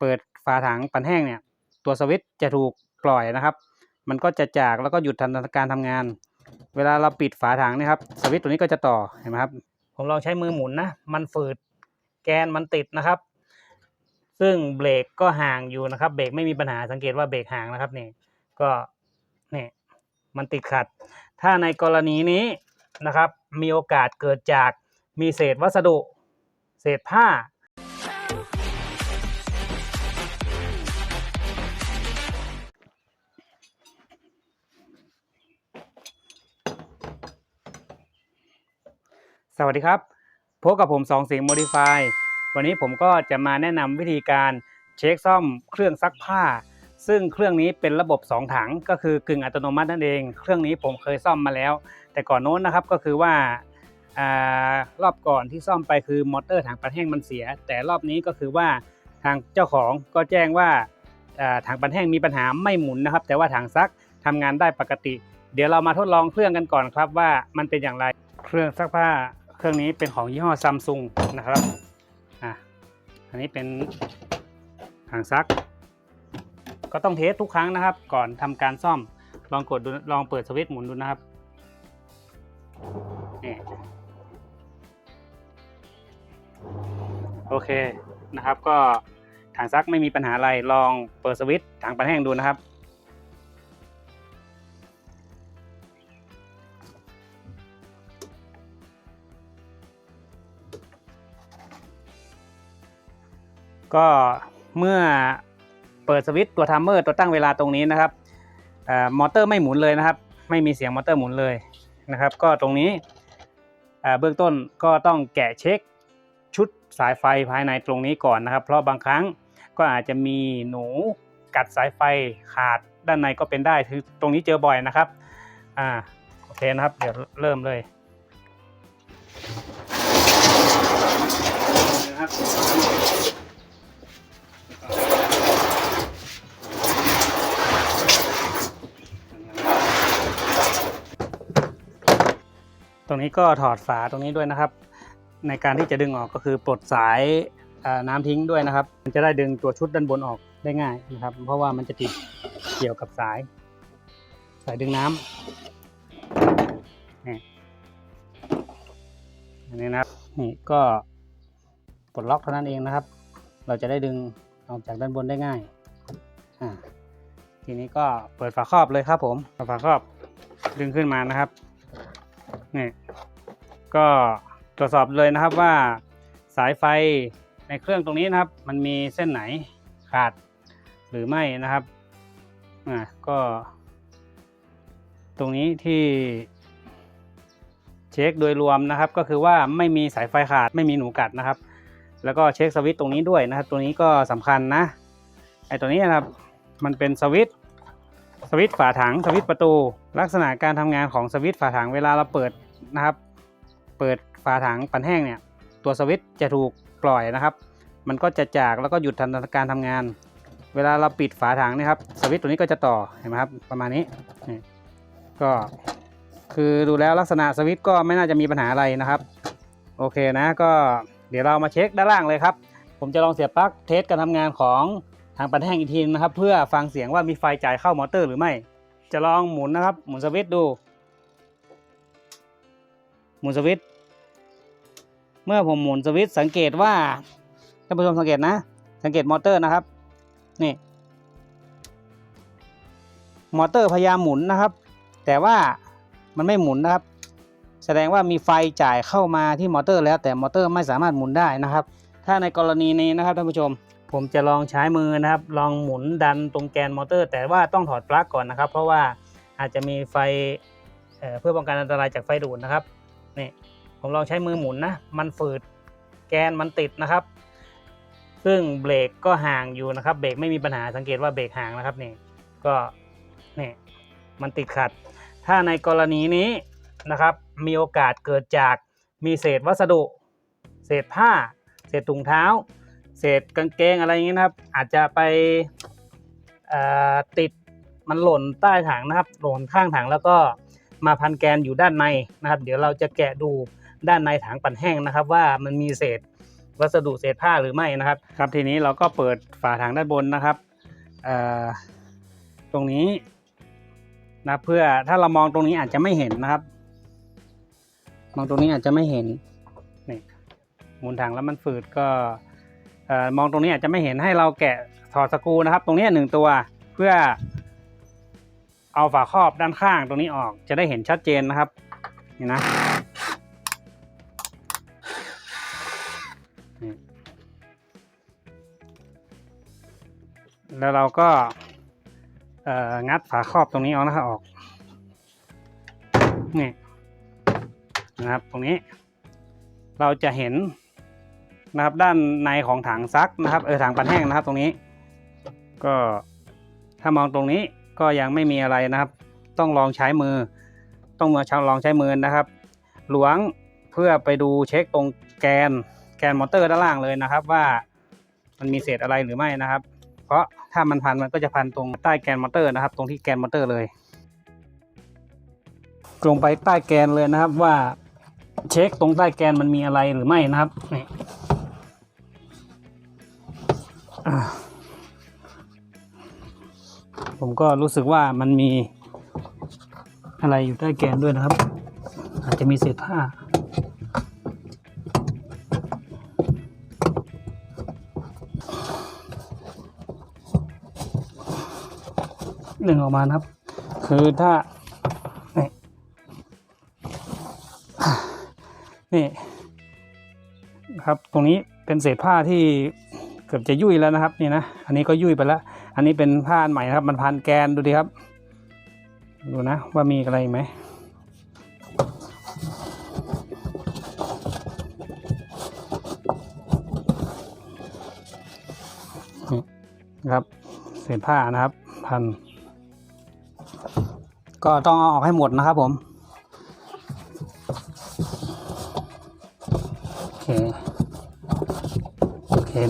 เปิดฝาถังปั่นแห้งเนี่ย ตัวสวิตช์จะถูกปล่อยนะครับ มันก็จะจากแล้วก็หยุดทำการทำงาน เวลาเราปิดฝาถังเนะครับ สวิตช์ตัวนี้ก็จะต่อเห็นไหมครับ ผมลองใช้มือหมุนนะ มันฝืดแกนมันติดนะครับ ซึ่งเบรกก็ห่างอยู่นะครับ เบรกไม่มีปัญหาสังเกตว่าเบรกห่างนะครับนี่ก็นี่มันติดขัด ถ้าในกรณีนี้นะครับ มีโอกาสเกิดจากมีเศษวัสดุ เศษผ้า สวัสดีครับพบกับผมสองเสียง Modify วันนี้ผมก็จะมาแนะนำวิธีการเช็คซ่อมเครื่องซักผ้า ซึ่งเครื่องนี้เป็นระบบ 2 ถังก็คือกึ่งอัตโนมัตินั่นเอง เครื่องนี้ผมเคยซ่อมมาแล้ว แต่ก่อนโน้นนะครับก็คือว่าอารอบก่อนที่ซ่อมไปคือมอเตอร์ถังปันแห้งมันเสีย แต่รอบนี้ก็คือว่าทางเจ้าของก็แจ้งว่าาถังปันแห้งมีปัญหาไม่หมุนนะครับ แต่ว่าถังซักทำงานได้ปกติ เดี๋ยวเรามาทดลองเครื่องกันก่อนครับว่ามันเป็นอย่างไร เครื่องซักผ้า เครื่องนี้เป็นของยี่ห้อซัมซุงนะครับอะอันนี้เป็นถังซัก ก็ต้องเทสทุกครั้งนะครับ ก่อนทำการซ่อมลองกดดูลองเปิดสวิตช์หมุนดูนะครับนี่โอเคนะครับก็ถังซักไม่มีปัญหาอะไรลองเปิดสวิตช์ถังปันแห้งดูนะครับ ก็เมื่อเปิดสวิตช์ตัวทัมเมอร์ตัวตั้งเวลาตรงนี้นะครับอมอเตอร์ไม่หมุนเลยนะครับ ไม่มีเสียงมอเตอร์หมุนเลยนะครับ ก็ตรงนี้เอ่อเบื้องต้นก็ต้องแกะเช็คชุดสายไฟภายในตรงนี้ก่อนนะครับ เพราะบางครั้งก็อาจจะมีหนูกัดสายไฟขาดด้านในก็เป็นได้คือตรงนี้เจอบ่อยนะครับอ่าโอเคนะครับ เดี๋ยวเริ่มเลยนะครับ ตรงนี้ก็ถอดฝาตรงนี้ด้วยนะครับ ในการที่จะดึงออกก็คือปลดสายน้ำทิ้งด้วยนะครับ มันจะได้ดึงตัวชุดด้านบนออกได้ง่ายนะครับ เพราะว่ามันจะติดเกี่ยวกับสาย สายดึงน้ำนี่อันนี้นะครับนี่ก็ปลดล็อกเท่านั้นเองนะครับ เราจะได้ดึงออกจากด้านบนได้ง่ายอ่าทีนี้ก็เปิดฝาครอบเลยครับผมฝาครอบดึงขึ้นมานะครับ นี่ก็ตรวจสอบเลยนะครับว่าสายไฟในเครื่องตรงนี้นะครับ มันมีเส้นไหนขาดหรือไม่นะครับอ่าก็ ตรงนี้ที่เช็คโดยรวมนะครับ ก็คือว่าไม่มีสายไฟขาดไม่มีหนูกัดนะครับ แล้วก็เช็คสวิตช์ตรงนี้ด้วยนะครับ ตัวนี้ก็สำคัญนะไอ้ตัวนี้นะครับ มันเป็นสวิต สวิตช์ฝาถังสวิตช์ประตู ลักษณะการทำงานของสวิตช์ฝาถังเวลาเราเปิดนะครับ เปิดฝาถังปั่นแห้งเนี่ย ตัวสวิตช์จะถูกปล่อยนะครับ มันก็จะจากแล้วก็หยุดทำการทำงาน เวลาเราปิดฝาถังนะครับ สวิตช์ตัวนี้ก็จะต่อเห็นไหมครับประมาณนี้ก็คือดูแล้วลักษณะสวิตช์ก็ไม่น่าจะมีปัญหาอะไรนะครับ โอเคนะก็เดี๋ยวเรามาเช็คด้านล่างเลยครับ ผมจะลองเสียบปลั๊กเทสการทำงานของางปันแห้งอีกทีนะครับ เพื่อฟังเสียงว่ามีไฟจ่ายเข้ามอเตอร์หรือไม่ จะลองหมุนนะครับ หมุนสวิตช์ดู หมุนสวิตช์เมื่อผมหมุนสวิตช์สังเกตว่าท่านผู้ชมสังเกตนะ สังเกตมอเตอร์นะครับนี่มอเตอร์พยายามหมุนนะครับ แต่ว่ามันไม่หมุนนะครับ แสดงว่ามีไฟจ่ายเข้ามาที่มอเตอร์แล้วแต่มอเตอร์ไม่สามารถหมุนได้นะครับ ถ้าในกรณีนี้นะครับท่านผู้ชม ผมจะลองใช้มือนะครับ ลองหมุนดันตรงแกนมอเตอร์ แต่ว่าต้องถอดปลั๊กก่อนนะครับ เพราะว่าอาจจะมีไฟเเพื่อป้องกันอันตรายจากไฟดูดนะครับนี่ผมลองใช้มือหมุนนะ มันฝืดแกนมันติดนะครับ ซึ่งเบรกก็ห่างอยู่นะครับ เบรกไม่มีปัญหาสังเกตว่าเบรกห่างนะครับนี่ก็นี่มันติดขัด ถ้าในกรณีนี้นะครับ มีโอกาสเกิดจากมีเศษวัสดุ เศษผ้า เศษถุงเท้า เศษกางเกงอะไรอย่างนี้นะครับ อาจจะไปติดมันหล่นใต้ถังนะครับ หล่นข้างถังแล้วก็มาพันแกนอยู่ด้านในนะครับ เดี๋ยวเราจะแกะดูด้านในถังปั่นแห้งนะครับ ว่ามันมีเศษวัสดุเศษผ้าหรือไม่นะครับ ครับทีนี้เราก็เปิดฝาถังด้านบนนะครับตรงนี้นะเพื่อถ้าเรามองตรงนี้อาจจะไม่เห็นนะครับ มองตรงนี้อาจจะไม่เห็นนี่หมุนถังแล้วมันฝืดก็ มองตรงนี้อาจจะไม่เห็นให้เราแกะถอดสกรูนะครับ ตรงนี้หนึ่งตัวเพื่อ เอาฝาครอบด้านข้างตรงนี้ออกจะได้เห็นชัดเจนนะครับนี่นะแล้วเราก็เอองัดฝาครอบตรงนี้ออกนะครับออกนี่นะครับตรงนี้ เราจะเห็น นะครับ ด้านในของถังซักนะครับเออถังปั่นแห้งนะครับ ตรงนี้ ก็ถ้ามองตรงนี้ก็ยังไม่มีอะไรนะครับ ต้องลองใช้มือ ต้องมาลองใช้มือนะครับ หลวงเพื่อไปดูเช็คตรงแกนแกนมอเตอร์ด้านล่างเลยนะครับ ว่ามันมีเศษอะไรหรือไม่นะครับ เพราะถ้ามันพันมันก็จะพันตรงใต้แกนมอเตอร์นะครับ ตรงที่แกนมอเตอร์เลยลงไปใต้แกนเลยนะครับว่าเช็คตรงใต้แกนมันมีอะไรหรือไม่นะครับนี่ ผมก็รู้สึกว่ามันมีอะไรอยู่ใต้แกนด้วยนะครับ อาจจะมีเศษผ้า หนึ่งออกมานะครับ คือถ้า นี่นี่ครับตรงนี้เป็นเศษผ้าที่ เกือบจะยุ่ยแล้วนะครับนี่นะอันนี้ก็ยุ่ยไปแล้วอันนี้เป็นผ้าใหม่นะครับ มันพันแกนดูดิครับ ดูนะว่ามีอะไรไหมครับเศษผ้านะครับ พัน ก็ต้องเอาออกให้หมดนะครับผม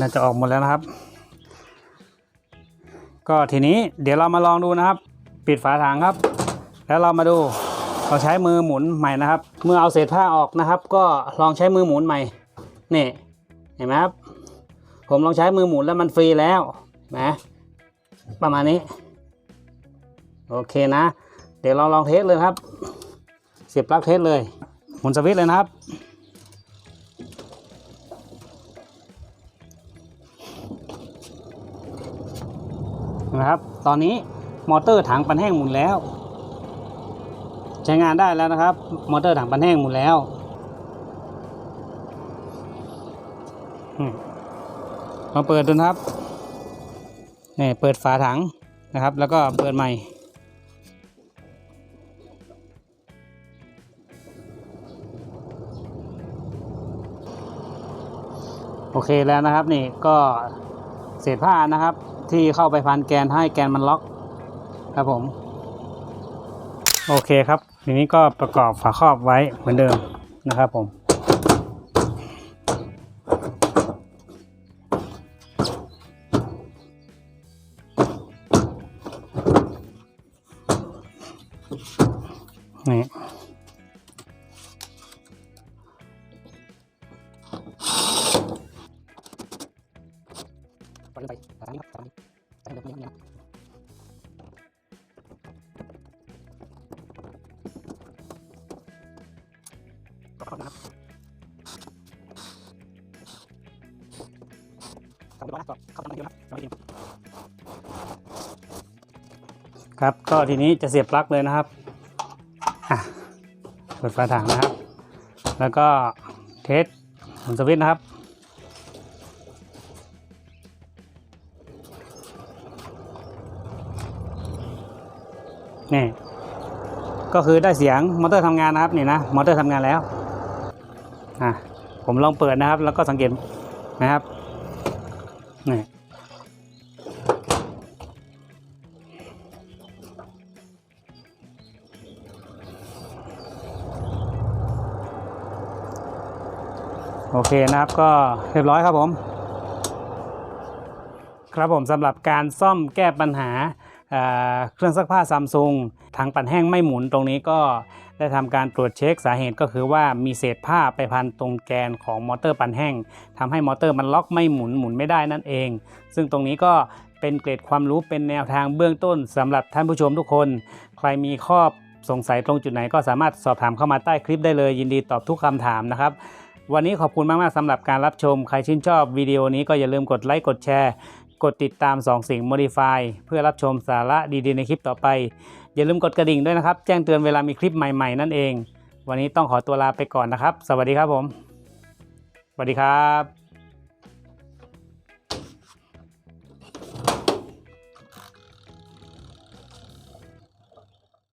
น่าจะออกหมดแล้วนะครับ ก็ทีนี้เดี๋ยวเรามาลองดูนะครับ ปิดฝาถังครับ แล้วเรามาดูเราใช้มือหมุนใหม่นะครับ เมื่อเอาเศษผ้าออกนะครับ ก็ลองใช้มือหมุนใหม่นี่เห็นไหมครับ ผมลองใช้มือหมุนแล้วมันฟรีแล้วนะประมาณนี้โอเคนะ เดี๋ยวเราลองเทสเลยครับ เสียบปลั๊กเทสเลย หมุนสวิตช์เลยนะครับ นะครับ ตอนนี้มอเตอร์ถังปันแห้งหมุนแล้ว ใช้งานได้แล้วนะครับ มอเตอร์ถังปันแห้งหมุนแล้วมมาเปิดดูนะครับนี่เปิดฝาถังนะครับ แล้วก็เปิดใหม่โอเคแล้วนะครับนี่ก็เศษผ้านะครับ ที่เข้าไปพันแกนให้แกนมันล็อกครับผม โอเคครับ ทีนี้ก็ประกอบฝาครอบไว้เหมือนเดิมนะครับผมนี่ เรียบร้อยวก็เข้าทำเดียวนะครับครับ ก็ทีนี้จะเสียบปลั๊กเลยนะครับเปิดฝาถังนะครับ แล้วก็เทสหมุนสวิตช์นะครับนี่ก็คือได้เสียงมอเตอร์ทำงานนะครับนี่นะมอเตอร์ทำงานแล้วอะผมลองเปิดนะครับ แล้วก็สังเกตนะครับ โอเคนะครับก็เรียบร้อยครับผม ครับผมสำหรับการซ่อมแก้ปัญหาเเครื่องซักผ้าซัมซุงถังปั่นแห้งไม่หมุนตรงนี้ก็ได้ทำการตรวจเช็คสาเหตุก็คือว่ามีเศษผ้าไปพันตรงแกนของมอเตอร์ปั่นแห้งทำให้มอเตอร์มันล็อกไม่หมุนหมุนไม่ได้นั่นเอง ซึ่งตรงนี้ก็เป็นเกร็ดความรู้เป็นแนวทางเบื้องต้นสำหรับท่านผู้ชมทุกคน ใครมีข้อสงสัยตรงจุดไหนก็สามารถสอบถามเข้ามาใต้คลิปได้เลยยินดีตอบทุกคำถามนะครับ วันนี้ขอบคุณมาก ๆสำหรับการรับชม ใครชื่นชอบวิดีโอนี้ก็อย่าลืมกดไลค์ กดแชร์ กดติดตาม 2 สิ่ง Modify เพื่อรับชมสาระดี ๆ ในคลิปต่อไป อย่าลืมกดกระดิ่งด้วยนะครับ แจ้งเตือนเวลามีคลิปใหม่ ๆ นั่นเอง วันนี้ต้องขอตัวลาไปก่อนนะครับ สวัสดีครับผม สวัสดีครับ